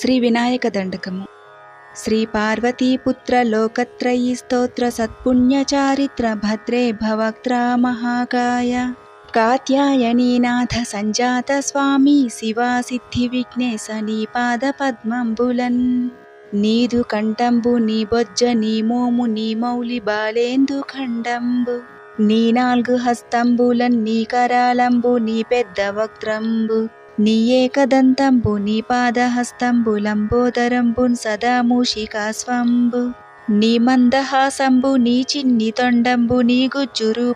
శ్రీ వినాయక దండకము. శ్రీ పార్వతీపుత్ర లోకత్రయీ స్తోత్ర సత్పుణ్యచారిత్ర భద్రే భవక్త్రా మహాకాయ. కాత్యాయనీనాథ సంజాత స్వామి శివా సిద్ధి విఘ్నేశ నీ పాద పద్మంబులన్. నీదు కంఠంబు నీ బొజ్జ నీ మోము నీ మౌలి బాలేందు ఖండంబు. నీ నాలుగు హస్తంబులన్ నీ కరాలంబు నీ పెద్ద వక్త్రంబు. నీ నీపాదహస్తంబు లంబోదరంబున్ సదా మూషికాస్వంబు నీ మందహాసంబు నీ చిన్ని తొండంబు నీ గుజ్జు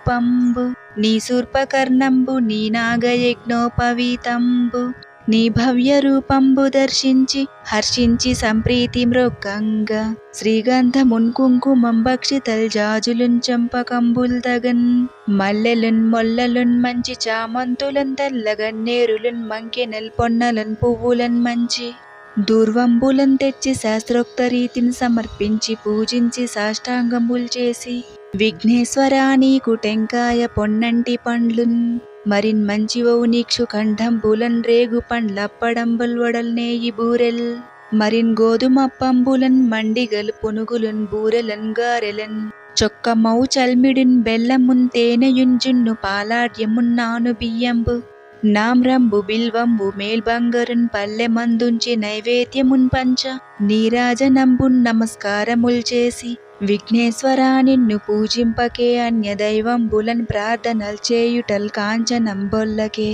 నీ శూర్పకర్ణంబు నీ నాగయజ్ఞోపవీతంబు. నీ భవ్య రూపంబు దర్శించి హర్షించి సంప్రీతి మృక్కంగా శ్రీగంధమున్ కుంకుమం భక్షితల్ జాజులున్ చంపకంబుల్ తగన్ మల్లెలున్ మొల్లలున్ మంచి చామంతులన్ తెల్లగన్నేరులున్ మంకెనల్ పొన్నలన్ పువ్వులన్ మంచి దూర్వంబులను తెచ్చి శాస్త్రోక్త రీతిని సమర్పించి పూజించి సాష్టాంగములు చేసి విఘ్నేశ్వరా నీకు టెంకాయ పొన్నంటి పండ్లున్ మరిన్ మంచివవు నీక్షు కంఠంబులన్ రేగు పండ్లప్పడంబుల్ వడల్ నేయి బూరెల్. మరిన్ గోధుమప్పంబులన్ మండిగల్ పునుగులున్ బూరెలన్ గారెలన్. చొక్కమౌ చల్మిడున్ బెల్లమున్ తేనెయున్ పాలాడ్యమున్నాను బియ్యంబు. నామ్రంబు బిల్వంబు మేల్బంగరున్ పల్లె మందుంచి నైవేద్యమున్ పంచ. నీరాజనంబున్ నమస్కారముల్ చేసి విఘ్నేశ్వర నిన్ను పూజింపకే అన్య దైవంబులన్ ప్రార్థనల్ చేయుటల్ కాంచనంబొల్లకే.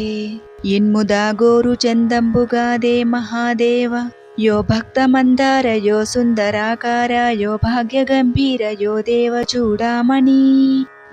ఇన్ముదాగోరు చందంబుగాదే మహాదేవ యో భక్తమందార యో సుందరాకార యో భాగ్య గంభీర యో దేవ చూడామణి.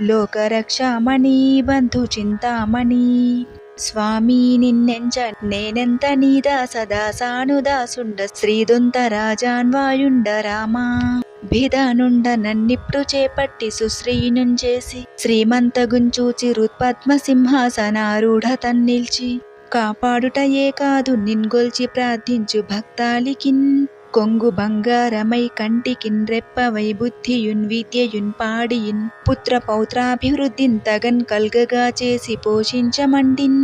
లోకరక్షామణి బంధు చింతామణి. స్వామి నిన్నెంచ నేనెంత నీదా సదా సానుదాసుండ శ్రీదొంత రాజాన్వాయుండ రామా. భిదానుండ నన్నిప్పుడు చేపట్టి సుశ్రీనుం చేసి శ్రీమంతగుంచూచి రుత్పద్మ సింహాసనారూఢ తన్నిల్చి కాపాడుటయే కాదు నిన్గొల్చి ప్రార్థించు భక్తాలికిన్ కొంగు బంగారమై కంటికిన్ రెప్పవై బుద్ధియున్ విద్యయున్ పాడియున్ పుత్ర పౌత్రాభివృద్ధిన్ తగన్ కల్గగా చేసి పోషించమంటిన్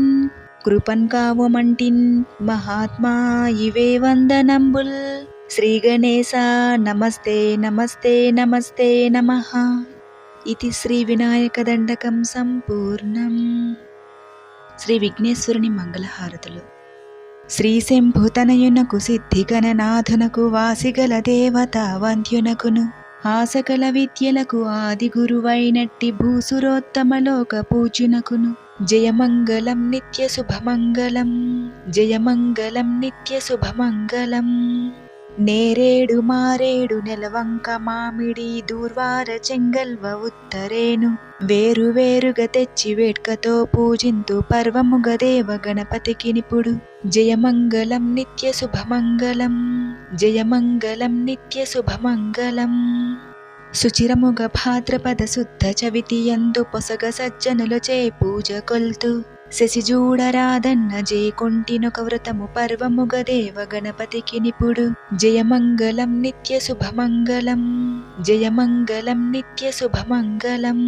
కృపన్ కావమంటిన్ మహాత్మా ఇవే వందనంబుల్. శ్రీ గణేశ నమస్తే నమస్తే నమస్తే నమ. ఇది శ్రీ వినాయకదండకం సంపూర్ణం. శ్రీ విఘ్నేశ్వరుని మంగళహారతులు. శ్రీశంభుతనయునకు సిద్ధిగణనాథునకు వాసిగల దేవత వంద్యునకును. ఆసకల విద్యలకు ఆది గురువైనట్టి భూసురోత్తమలోక పూజునకును జయమంగళం నిత్య శుభమంగళం జయమంగళం నిత్య శుభమంగళం నేరేడు మారేడు నెలవంక మామిడి దూర్వార చెంగల్వ ఉత్తరేను. వేరు వేరుగా తెచ్చి వేట్కతో పూజింతు పర్వముగ దేవ గణపతికి నిపుడు. జయమంగళం నిత్య శుభమంగళం జయమంగళం నిత్య శుభమంగళం. సుచిరముగ భాద్రపద శుద్ధ చవితి ఎందు పొసగ సజ్జనులచే పూజ కొల్తు. శశిజూడరాదన్న జయకొంటినొక వ్రతము పర్వముగ దేవ గణపతికి నిపుడు. జయమంగళం నిత్య శుభమంగళం. జయమంగళం నిత్య శుభమంగళం.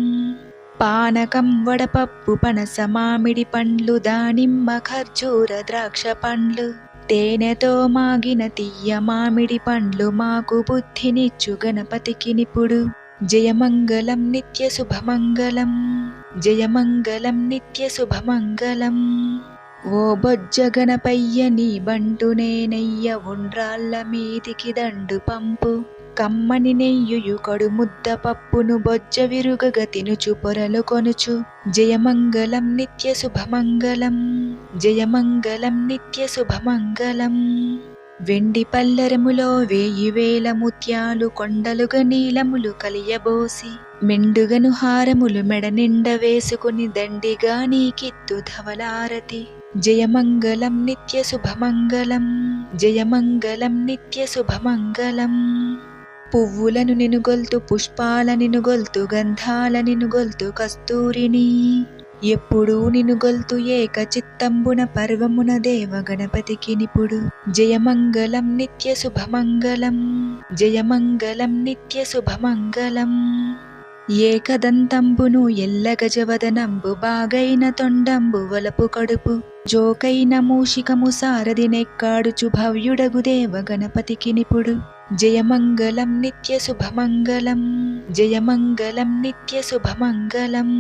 పానకం వడపప్పు పనస మామిడి పండ్లు దానిమ్మ ఖర్జూర ద్రాక్ష పండ్లు. తేనెతో మాగిన తీయ మామిడి పండ్లు మాకు బుద్ధినిచ్చు గణపతికి నిపుడు. జయమంగళం నిత్య శుభమంగళం. జయమంగళం నిత్య శుభమంగళం. ఓ బొజ్జగణపయ్య నీ బంటు నేనయ్య ఉండ్రాళ్ళ మీదికి దండు పంపు. కమ్మని నెయ్యుయు కడు ముద్ద పప్పును బొజ్జ విరుగగ తినుచు పొరలు కొనుచు. జయమంగళం నిత్య శుభమంగళం. జయమంగళం నిత్య శుభమంగళం. వెండి పల్లెరములో వేయి వేల ముత్యాలు కొండలుగా నీలములు కలియబోసి మెండుగను హారములు మెడ నిండ వేసుకుని దండిగా నీకిత్తు ధవలారతి. జయమంగళం నిత్య శుభమంగళం జయమంగళం నిత్య శుభమంగళం. పువ్వులను నినుగొల్తు పుష్పాల నినుగొల్తు గంధాల నినుగొల్తు కస్తూరిని ఎప్పుడూ నినుగొల్తు ఏక చిత్తంబున పర్వమున దేవ గణపతికి నిపుడు. జయమంగళం నిత్య శుభమంగళం జయమంగళం నిత్య శుభమంగళం. ఏకదంతంబును ఎల్ల గజవదనంబు బాగైన తొండంబు వలపు కడుపు. జోకైన మూషికము సారథినెక్కాడుచు భవ్యుడగు దేవ గణపతికి నిపుడు. జయమంగళం నిత్య శుభమంగళం జయమంగళం నిత్య శుభమంగళం.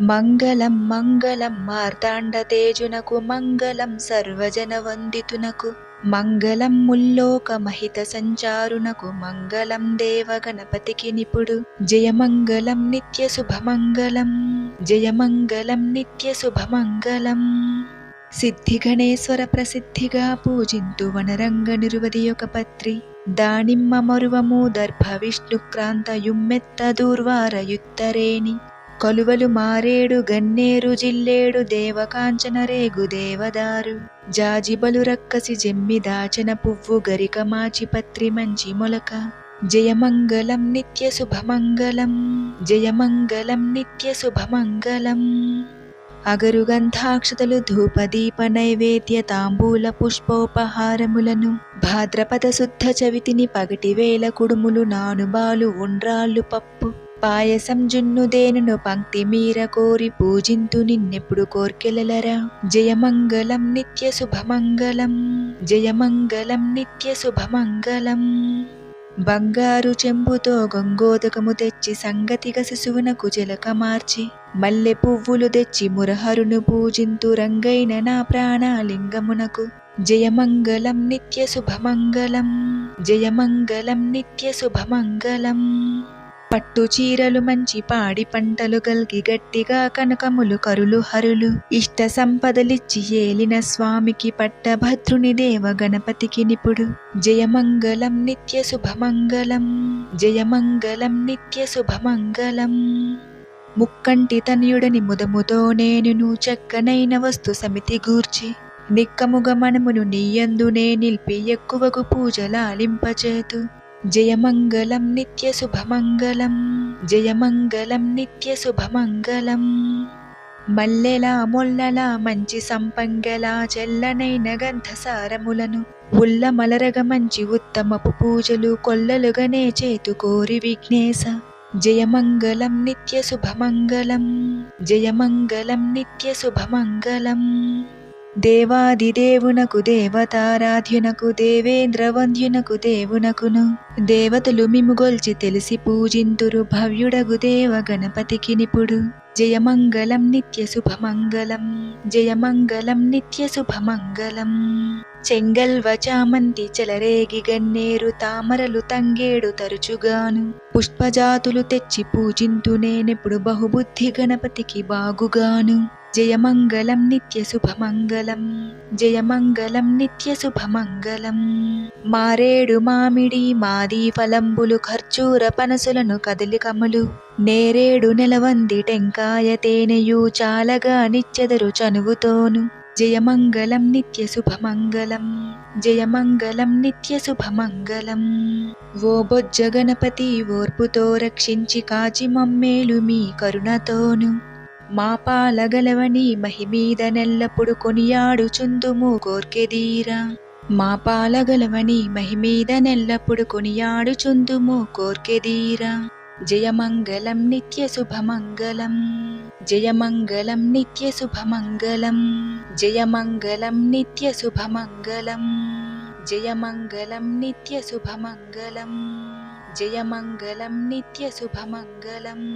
మంగళం మంగళం మార్తాండ తేజునకు మంగళం సర్వజన వందితునకు మంగళం ముల్లోక మహిత సంచారునకు మంగళం దేవ గణపతికి నిపుడు జయమంగళం నిత్య శుభమంగళం జయమంగళం నిత్య శుభమంగళం సిద్ధిగణేశ్వర ప్రసిద్ధిగా పూజింతు వనరంగ నిరువది ఒక పత్రి. దానిమ్మ మరువము దర్భ విష్ణుక్రాంత యుమ్మెత్త దూర్వార యుత్తరేణి కొలువలు మారేడు గన్నేరు జిల్లేడు దేవకాంచన రేగు దేవదారు జాజిబలు రక్కసి జెమ్మి దాచన పువ్వు గరిక మాచి పత్రి మంచి మొలక. జయమంగళం నిత్య శుభమంగళం జయమంగళం నిత్య శుభమంగళం. అగరు గంధాక్షతలు ధూపదీప నైవేద్య తాంబూల పుష్పోపహారములను భాద్రపద శుద్ధ చవితిని పగటివేల కుడుములు నానుబాలు ఉండ్రాళ్ళు పప్పు. పాయసం జున్నుదేనును పంక్తి మీర కోరి పూజింతు నిన్నెప్పుడు కోర్కెలరా జయమంగళం నిత్య శుభమంగళం. జయమంగళం నిత్య శుభమంగళం. బంగారు చెంబుతో గంగోదకము తెచ్చి సంగతిగ శిశువునకు జలక మార్చి మల్లె పువ్వులు తెచ్చి మురహరును పూజింతు రంగైన నా ప్రాణాలింగమునకు. జయమంగళం నిత్య శుభమంగళం. జయమంగళం నిత్య శుభమంగళం. పట్టు చీరలు మంచి పాడి పంటలు గల్గి గట్టిగా కనకములు కరులు హరులు. ఇష్ట సంపదలిచ్చి ఏలిన స్వామికి పట్టభద్రుని దేవ గణపతికి నిపుడు. జయమంగళం నిత్య శుభమంగళం జయమంగళం నిత్య శుభమంగళం. ముక్కంటి తనయుడని ముదముతో నేను చక్కనైన వస్తు సమితి గూర్చి. నిక్కముగ మనమును నీయందునే నిలిపి ఎక్కువకు పూజలాలింపచేతు జయమంగళం నిత్య శుభమంగళం జయమంగళం నిత్య శుభమంగళం. మల్లెలా మొల్లలా మంచి సంపంగలా చెల్లనైన గంధసారములను ఉల్ల మలరగ మంచి ఉత్తమపు పూజలు కొల్లలుగనే చేతుకోరి విఘ్నేశ. జయమంగళం నిత్య శుభమంగళం జయమంగళం నిత్య శుభమంగళం. దేవాదిదేవునకు దేవతారాధ్యునకు దేవేంద్రవంద్యునకు దేవునకును. దేవతలు మిముగొల్చి తెలిసి పూజింతురు భవ్యుడగు దేవ గణపతికి నిపుడు. జయమంగళం నిత్య శుభమంగళం జయమంగళం నిత్య శుభమంగళం. చెంగల్వ చామంతి చెలరేగి గన్నేరు తామరలు తంగేడు తరచుగాను. పుష్పజాతులు తెచ్చి పూజింతు నేనెప్పుడు బహుబుద్ధి గణపతికి బాగుగాను. జయమంగళం నిత్య శుభమంగళం జయమంగళం నిత్య శుభమంగళం. మారేడు మామిడి మాది ఫలంబులు ఖర్చూర పనసులను కదలికములు నేరేడు నెలవంది టెంకాయ తేనెయు చాలగా నిచ్చెదరు చనువుతోను. జయమంగళం నిత్య శుభమంగళం జయమంగళం నిత్య శుభమంగళం ఓ బొజ్జ గణపతి ఓర్పుతో రక్షించి కాచి మమ్మేలు మీ కరుణతోను. మా పాలగలవని మహిమీద నెల్లప్పుడు కొనియాడుచుందుము కోర్కెదీరా. మా పాలగలవని మహిమీద నెల్లప్పుడు కొనియాడుచుందుము కోర్కెదీరా. जयमङ्गलं नित्यशुभमङ्गलम् जयमङ्गलं नित्यशुभमङ्गलम् जयमङ्गलं नित्यशुभमङ्गलम् जयमङ्गलं नित्यशुभमङ्गलम् जयमङ्गलं नित्यशुभमङ्गलम्